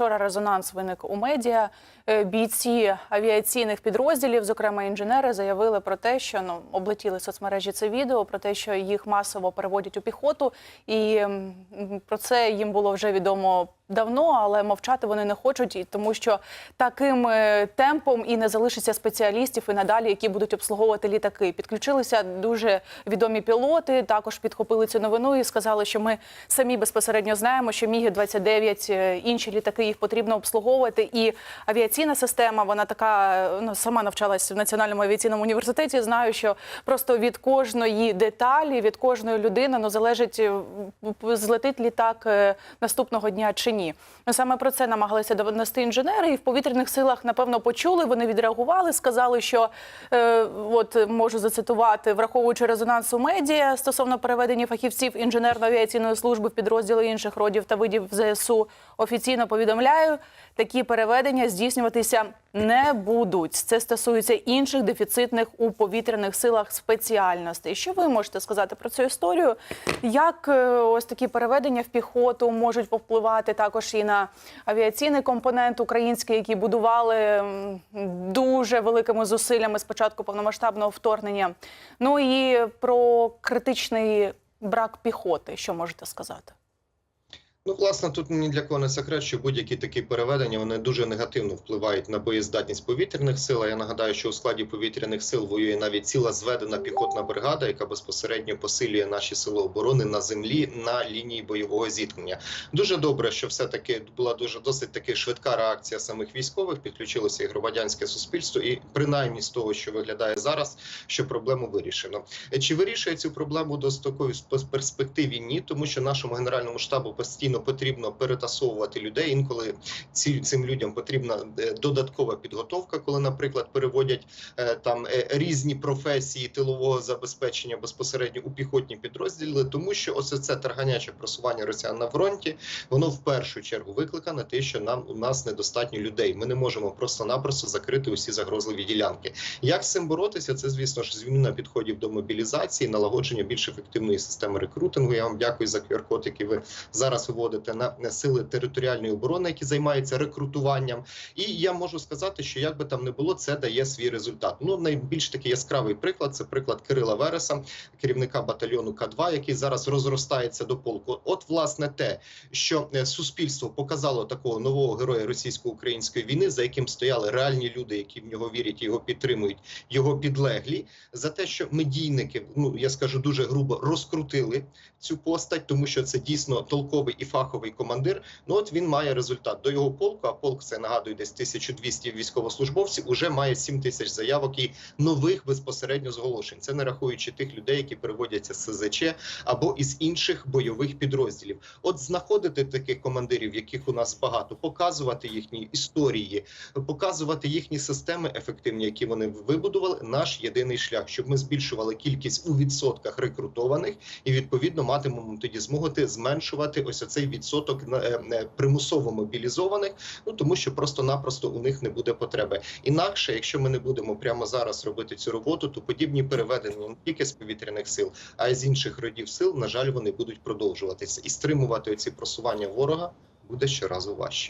вчора резонанс виник у медіа. Е, Бійці авіаційних підрозділів, зокрема інженери, заявили про те, що ну облетіли соцмережі це відео, про те, що їх масово переводять у піхоту, і про це їм було вже відомо давно, але мовчати вони не хочуть, тому що таким е, темпом і не залишиться спеціалістів і надалі, які будуть обслуговувати літаки. Підключилися дуже відомі пілоти. Також підхопили цю новину і сказали, що ми самі безпосередньо знаємо, що міги 29 е, інші літаки їх потрібно обслуговувати. І авіаційна система, вона така е, ну сама навчалась в національному авіаційному університеті. Знаю, що просто від кожної деталі, від кожної людини ну залежить злетить літак наступного дня чи ні. Ну, Саме про це намагалися донести інженери, і в повітряних силах напевно почули. Вони відреагували, сказали, що е, от можу зацитувати, враховуючи резонанс у медіа стосовно переведення фахівців інженерно-авіаційної служби в підрозділи інших родів та видів ЗСУ. Офіційно повідомляю, такі переведення здійснюватися не будуть. Це стосується інших дефіцитних у повітряних силах спеціальностей. Що ви можете сказати про цю історію? Як е, ось такі переведення в піхоту можуть повпливати також і на авіаційний компонент український, який будували дуже великими зусиллями з початку повномасштабного вторгнення? Ну і про критичний брак піхоти, що можете сказати? Ну, власне, тут ні для кого не секрет, що будь-які такі переведення вони дуже негативно впливають на боєздатність повітряних сил. Я нагадаю, що у складі повітряних сил воює навіть ціла зведена піхотна бригада, яка безпосередньо посилює наші сили оборони на землі на лінії бойового зіткнення. Дуже добре, що все таки була дуже досить таки швидка реакція самих військових. Підключилося і громадянське суспільство, і принаймні з того, що виглядає зараз, що проблему вирішено. Чи вирішує цю проблему до такої перспективі? Ні, тому що нашому генеральному штабу постійно потрібно перетасовувати людей. Інколи ці, цим людям потрібна е, додаткова підготовка, коли, наприклад, переводять е, там е, різні професії тилового забезпечення безпосередньо у піхотні підрозділи, тому що ось це тарганяче просування росіян на фронті, воно в першу чергу викликане те, що нам у нас недостатньо людей. Ми не можемо просто-напросто закрити усі загрозливі ділянки. Як з цим боротися? Це звісно ж зміна підходів до мобілізації, налагодження більш ефективної системи рекрутингу. Я вам дякую за QR-код, який ви зараз виводите на на сили територіальної оборони, які займаються рекрутуванням. І я можу сказати, що як би там не було, це дає свій результат. Ну найбільш такий яскравий приклад це приклад Кирила Вереса, керівника батальйону К2, який зараз розростається до полку. От власне те, що е, суспільство показало такого нового героя російсько-української війни, за яким стояли реальні люди, які в нього вірять, його підтримують, його підлеглі, за те, що медійники, ну я скажу дуже грубо, розкрутили цю постать, тому що це дійсно толковий і фаховий командир. Ну от він має результат до його полку. А полк це нагадую, десь 1200 військовослужбовців. Уже має 7 тисяч заявок і нових безпосередньо зголошень. Це не рахуючи тих людей, які переводяться з СЗЧ або із інших бойових підрозділів. От знаходити таких командирів, яких у нас багато, показувати їхні історії, показувати їхні системи ефективні, які вони вибудували. Наш єдиний шлях, щоб ми збільшували кількість у відсотках рекрутованих, і відповідно матимемо тоді змогти зменшувати ось оцей відсоток на- е, е, примусово мобілізованих. Ну тому що просто-напросто у них не буде потреби. Інакше, якщо ми не будемо прямо зараз робити цю роботу, то подібні переведення не тільки з повітряних сил, а й з інших родів сил, на жаль, вони будуть продовжуватися і стримувати ці просування ворога буде щоразу важче.